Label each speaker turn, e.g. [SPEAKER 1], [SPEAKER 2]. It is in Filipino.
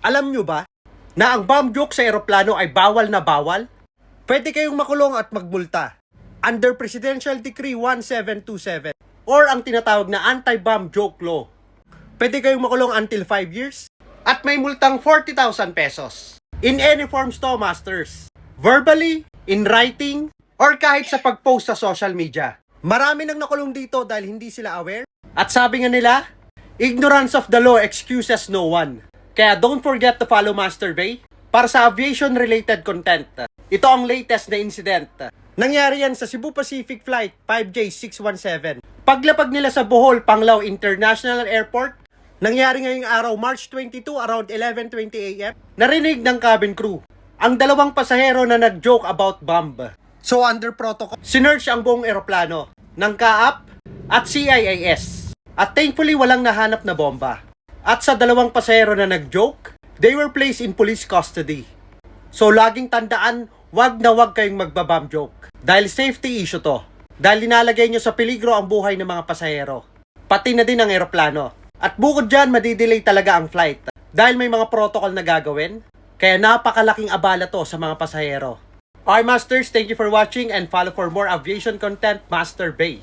[SPEAKER 1] Alam nyo ba na ang bomb joke sa eroplano ay bawal na bawal? Pwede kayong makulong at magmulta under Presidential Decree 1727 or ang tinatawag na Anti-Bomb Joke Law. Pwede kayong makulong until 5 years at may multang 40,000 pesos. In any forms to, masters. Verbally, in writing, or kahit sa pag-post sa social media. Marami nang nakulong dito dahil hindi sila aware. At sabi nga nila, ignorance of the law excuses no one. Kaya don't forget to follow Master Bay para sa aviation-related content. Ito ang latest na incident. Nangyari yan sa Cebu Pacific Flight 5J617. Paglapag nila sa Bohol, Panglao International Airport, nangyari ngayong araw March 22 around 11.20 a.m. Narinig ng cabin crew ang dalawang pasahero na nag-joke about bomb. So under protocol, sinerch ang buong eroplano ng CAAP at CIAS. At thankfully walang nahanap na bomba. At sa dalawang pasahero na nag-joke, they were placed in police custody. So laging tandaan, wag na wag kayong magbabam joke. Dahil safety issue to. Dahil linalagay nyo sa peligro ang buhay ng mga pasahero. Pati na din ang eroplano. At bukod dyan, madidelay talaga ang flight. Dahil may mga protocol na gagawin. Kaya napakalaking abala to sa mga pasahero. Alright Masters, thank you for watching and follow for more aviation content, Master Bay.